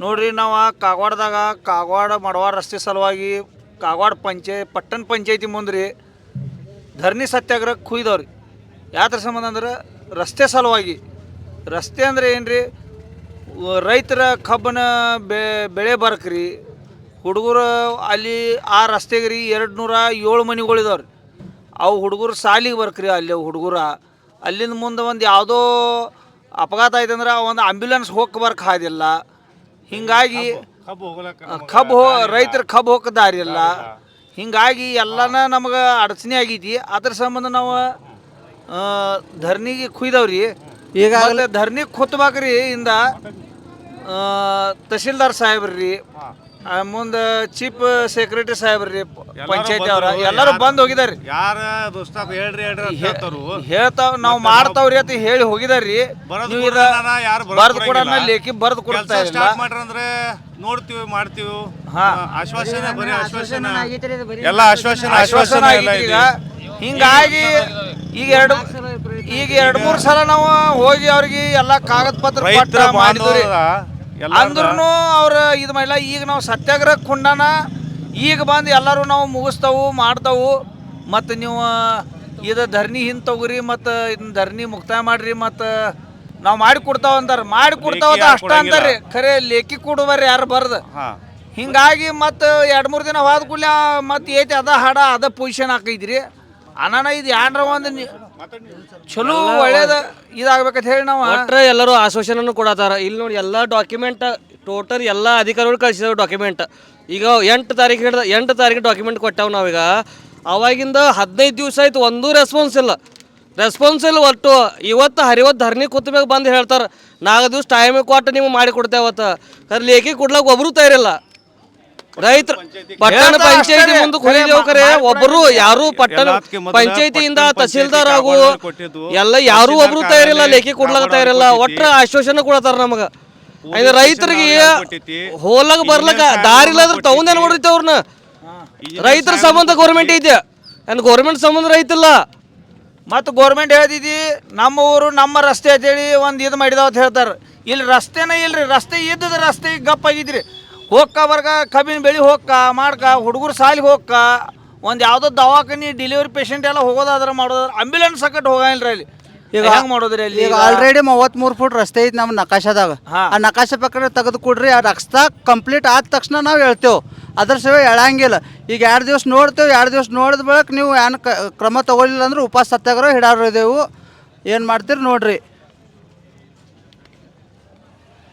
ನೋಡ್ರಿ, ನಾವು ಕಾಗವಾಡದಾಗ ಕಾಗವಾಡ ಮಡವಾಡ ರಸ್ತೆ ಸಲುವಾಗಿ ಕಾಗವಾಡ ಪಂಚಾಯ ಪಟ್ಟಣ ಪಂಚಾಯತಿ ಮುಂದ್ರಿ ಧರಣಿ ಸತ್ಯಾಗ್ರಹ ಕುಯ್ದವ್ರಿ. ಯಾತ್ರ ಸಂಬಂಧ ಅಂದ್ರೆ ರಸ್ತೆ ಸಲುವಾಗಿ. ರಸ್ತೆ ಅಂದ್ರೆ ಏನ್ರಿ, ವ- ರೈತರ ಕಬ್ಬನ ಬೆಳೆ ಬರಕ್ರಿ. ಹುಡುಗರು ಅಲ್ಲಿ ಆ ರಸ್ತೆಗೆ ರೀ ಎರಡು ನೂರ ಏಳು ಮನೆಗಳಿದಾವ್ರಿ ಅವು ಹುಡುಗರು ಸಾಲಿಗೆ ಬರ್ಕ್ರಿ ಅಲ್ಲಿ ಹುಡುಗರ. ಅಲ್ಲಿಂದ ಮುಂದೆ ಒಂದು ಯಾವುದೋ ಅಪಘಾತ ಆಯ್ತಂದ್ರೆ ಒಂದು ಆಂಬ್ಯುಲೆನ್ಸ್ ಹೋಗಕ್ಕೆ ಬರಕ್ಕೆ ಹಾದಿಲ್ಲ. ಹಿಂಗಾಗಿ ಕಬ್ಬು ಹೋಗ್ಲಕ್ಕ ಕಬ್ಬು ಹೋ ರೈತರ ಕಬ್ಬು ಹೋಗಕ್ಕೆ ದಾರಿ ಇಲ್ಲ. ಹಿಂಗಾಗಿ ಎಲ್ಲನ ನಮಗೆ ಅಡಚಣೆ ಆಗೈತಿ. ಅದ್ರ ಸಂಬಂಧ ನಾವು ಧರ್ನಿಗೆ ಧರಣಿಗೆ ಕುಯ್ದವ್ರಿ. ಈಗಾಗಲೇ ಧರಣಿ ಕುತ್ಬೇಕ್ರಿ ಇಂದ ತಹಸೀಲ್ದಾರ್ ತಹಶೀಲ್ದಾರ್ ಸಾಹೇಬ್ರಿ. ಮುಂದೆ ಚೀಫ್ ಸೆಕ್ರೆಟರಿ ಸಾಹೇಬ್ರಿ ಪಂಚಾಯತಿ ಅವ್ರ. ಎಲ್ಲರೂ ಬಂದು ಹೋಗಿದಾರ್ರಿ. ಯಾರ ದೋಸ್ತ ಹೇಳ್ರಿ ಹೇಳ್ರಿ ಹೇಳ್ತಾವ್ ನಾವು ಮಾಡ್ತಾವ್ರಿ ಅಂತ ಹೇಳಿ ಹೋಗಿದಾರ್ರಿ. ಬರೋದ್ ನೀವು ಕೂಡ ಇದ ನಾನ ಯಾರು ಬರ್ದು ಕೊಡ ಲೇಖಿ ಬರ್ದು ಕೊಡ್ತಾ ಕೆಲಸ ಇಲ್ಲ. ಸ್ಟಾರ್ಟ್ ಮಾಡ್ರಿ ಅಂದ್ರೆ ನೋಡ್ತೀವಿ ಮಾಡ್ತೀವಿ. ಹಾ. ಆಶ್ವಾಸನೆ ಬರೀ ಆಶ್ವಾಸನೆ. ಎಲ್ಲ ಆಶ್ವಾಸನೆ ಆಶ್ವಾಸನ ಈಗ. ಹಿಂಗಾಗಿ ಈಗ ಎರಡು ಈಗ ಎರಡು ಮೂರು ಸಲ ನಾವು ಹೋಗಿ ಅವ್ರಿಗೆ ಎಲ್ಲ ಕಾಗದ ಪತ್ರ ಮಾಡಿದ್ರಿ ಅಂದ್ರೂ ಅವ್ರ ಇದು ಮಾಡಿಲ್ಲ ಈಗ ನಾವು ಸತ್ಯಾಗ್ರಹ ಕುಂಡನ ಈಗ ಬಂದು ಎಲ್ಲರೂ ನಾವು ಮುಗಿಸ್ತಾವು ಮಾಡ್ತಾವು. ಮತ್ತು ನೀವು ಇದು ಧರಣಿ ಹಿಂದೆ ತಗೋರಿ ಮತ್ತು ಇದನ್ನ ಧರಣಿ ಮುಕ್ತಾಯ ಮಾಡ್ರಿ ಮತ್ತು ನಾವು ಮಾಡಿ ಕೊಡ್ತಾವ ಅಂತಾರೆ. ಮಾಡಿ ಕೊಡ್ತಾವ ಯಾರ್ ಅಷ್ಟ ಅಂತಾರ್ರಿ ಖರೆ ಲೇಖಿ ಕೊಡುವರಿ ಯಾರು ಬರ್ದು? ಹಿಂಗಾಗಿ ಮತ್ತು ಎರಡು ಮೂರು ದಿನ ಹೋದ ಕೂಡಲೇ ಮತ್ತು ಏತಿ ಅದ ಹಾಡ ಅದ ಪೊಸಿಷನ್ ಹಾಕೈತ್ರಿ. ಅನಾನ ಇದು ಯಾನ್ರ ಒಂದು ಚಲೋ ಒಳ್ಳೇದ ಇದಾಗ್ಬೇಕಂತ ಹೇಳಿ ನಾವು. ಒಟ್ರೆ ಎಲ್ಲರೂ ಆಶ್ವಾಸನೂ ಕೊಡತಾರ. ಇಲ್ಲಿ ನೋಡಿ ಎಲ್ಲ ಡಾಕ್ಯುಮೆಂಟ್ ಟೋಟಲ್ ಎಲ್ಲ ಅಧಿಕಾರಿಗಳು ಕಳಿಸಿದ್ರು ಡಾಕ್ಯುಮೆಂಟ್ ಈಗ ಎಂಟು ತಾರೀಕು ಹಿಡಿದ ಎಂಟು ತಾರೀಕು ಡಾಕ್ಯುಮೆಂಟ್ ಕೊಟ್ಟೆವು ನಾವೀಗ. ಅವಾಗಿಂದ ಹದಿನೈದು ದಿವಸ ಆಯ್ತು ಒಂದೂ ರೆಸ್ಪಾನ್ಸ್ ಇಲ್ಲ. ರೆಸ್ಪಾನ್ಸ್ ಇಲ್ಲ ಒಟ್ಟು. ಇವತ್ತು ಹರಿವತ್ತು ಧರಣಿ ಕೂತ ಮ್ಯಾಗ ಬಂದು ಹೇಳ್ತಾರೆ ನಾಲ್ಕು ದಿವಸ ಟೈಮ್ ಕೊಟ್ಟು ನೀವು ಮಾಡಿ ಕೊಡ್ತೇವತ್ತ ಕರೆ ಲೇಖಿ ಕೊಡ್ಲಾಕ ಒಬ್ಬರು ತಯಾರಿಲ್ಲ. ರೈತರು ಪಟ್ಟಣ ಪಂಚಾಯತಿ. ಮುಂದಕ್ಕೆ ಹೋಗಿದ್ದೇವು ಖರೆ ಕರೆ ಮಾಡ್ಕೊಡಂಗಿಲ್ಲ. ಒಬ್ಬರು ಯಾರು ಪಟ್ಟಣ ಪಂಚಾಯತಿಯಿಂದ ತಹಸೀಲ್ದಾರ್ ಆಗು ಎಲ್ಲ ಯಾರು ಒಬ್ರು ತಯಾರಿಲ್ಲ ಲೇಖಿ ಕೊಡ್ಲಾಕ ತಯಾರಿಲ್ಲ. ಒಟ್ಟ ಆಶ್ವಾಸನೆ ಕೊಡತಾರ ನಮಗ ಅಂದ್ರೆ ರೈತರಿಗೆ. ಹೋಲಕ್ ಬರ್ಲಕ ದಾರಿ ಇಲ್ಲಾದ್ರೆ ತಗೊಂಡೇನು ನೋಡಿರ್ತಿ ಅವ್ರನ್ನ ರೈತರ ಸಂಬಂಧ ಗೌರ್ಮೆಂಟ್ ಐತೆ ಏನ್ ಗೌರ್ಮೆಂಟ್ ಸಂಬಂಧ ರೈತಿಲ್ಲ ಮತ್ತು ಗೌರ್ಮೆಂಟ್ ಹೇಳ್ತಿದ್ದಿ ನಮ್ಮ ಊರು ನಮ್ಮ ರಸ್ತೆ ಅಂತೇಳಿ ಒಂದು ಇದು ಮಾಡಿದಾವ ಅಂತ ಹೇಳ್ತಾರೆ ಇಲ್ಲಿ ರಸ್ತೆನೇ ಇಲ್ರಿ ರಸ್ತೆ ಇದ್ದದ ರಸ್ತೆ ಗಪ್ ಆಗಿದ್ರಿ ಹೋಗ್ಕ ಬರ್ಗ ಕಬ್ಬಿನ ಬೆಳಿ ಹೋಗ್ಕ ಮಾಡ್ಕ ಹುಡುಗರು ಸಾಲಿಗೆ ಹೋಗ್ಕ ಒಂದು ಯಾವುದೋ ದವಾಖಾನಿ ಡೆಲಿವರಿ ಪೇಷಂಟ್ ಎಲ್ಲ ಹೋಗೋದಾದ್ರೆ ಮಾಡೋದಾದ್ರೆ ಆಂಬ್ಯುಲೆನ್ಸ್ ಸಕಟ್ ಹೋಗಂಗಿಲ್ಲ ಅಲ್ಲಿ. ಈಗ ಹೆಂಗೆ ಮಾಡೋದ್ರಿ ಅಲ್ಲಿ? ಈಗ ಆಲ್ರೆಡಿ ಮೂವತ್ಮೂರು ಫುಟ್ ರಸ್ತೆ ಐತಿ ನಮ್ಮ ನಕಾಶದಾಗ. ಆ ನಕಾಶ ಪ್ರಕಾರ ತೆಗೆದು ಕೊಡ್ರಿ ಆ ರಸ್ತೆ ಕಂಪ್ಲೀಟ್ ಆದ ತಕ್ಷಣ ನಾವು ಹೇಳ್ತೇವೆ. ಅದ್ರ ಸೇವೆ ಹೇಳಂಗಿಲ್ಲ. ಈಗ ಎರಡು ದಿವಸ ನೋಡ್ತೇವೆ ಎರಡು ದಿವಸ ನೋಡಿದ ಬಳಿಕ ನೀವು ಏನು ಕ್ರಮ ತಗೊಳ್ಳಿಲ್ಲ ಅಂದ್ರೆ ಉಪವಾಸ ಸತ್ಯಾಗ್ರಹ ಹಿಡಾರಿದೆವು ಏನು ಮಾಡ್ತೀರಿ ನೋಡ್ರಿ.